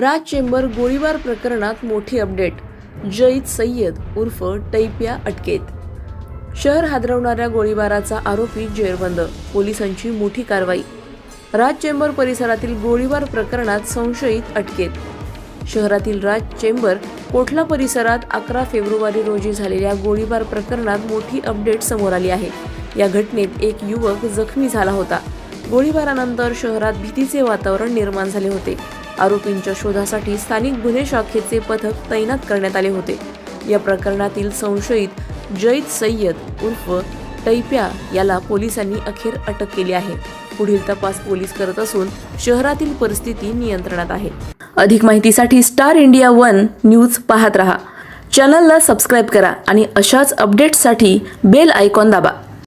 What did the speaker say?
राज chamber गोळीबार प्रकरणात मोठी अपडेट. जईद सय्यद उर्फ टैप्या अटकेत. शहर हादरवणाऱ्या गोळीबाराचा आरोपी जेरबंद. पोलिसांची मोठी कारवाई. राज चेंबर परिसरातील गोळीबार प्रकरणात संशयित अटकेत. शहरातील राज चेंबर कोठला परिसरात अकरा फेब्रुवारी रोजी झालेल्या गोळीबार प्रकरणात मोठी अपडेट समोर आली आहे. या घटनेत एक युवक जखमी झाला होता. गोळीबारानंतर शहरात भीतीचे वातावरण निर्माण झाले होते. आरोपींच्या शोधासाठी स्थानिक गुन्हे शाखेचे पथक तैनात करण्यात आले होते. या प्रकरणातील संशयित जैद सय्यद उर्फ टैप्या याला पोलिसांनी अखेर अटक केली आहे. पुढील तपास पोलीस करत असून शहरातील परिस्थिती नियंत्रणात आहे. अधिक माहितीसाठी स्टार इंडिया वन न्यूज पाहत रहा. चॅनलला सबस्क्राईब करा आणि अशाच अपडेट्ससाठी बेल आयकॉन दाबा.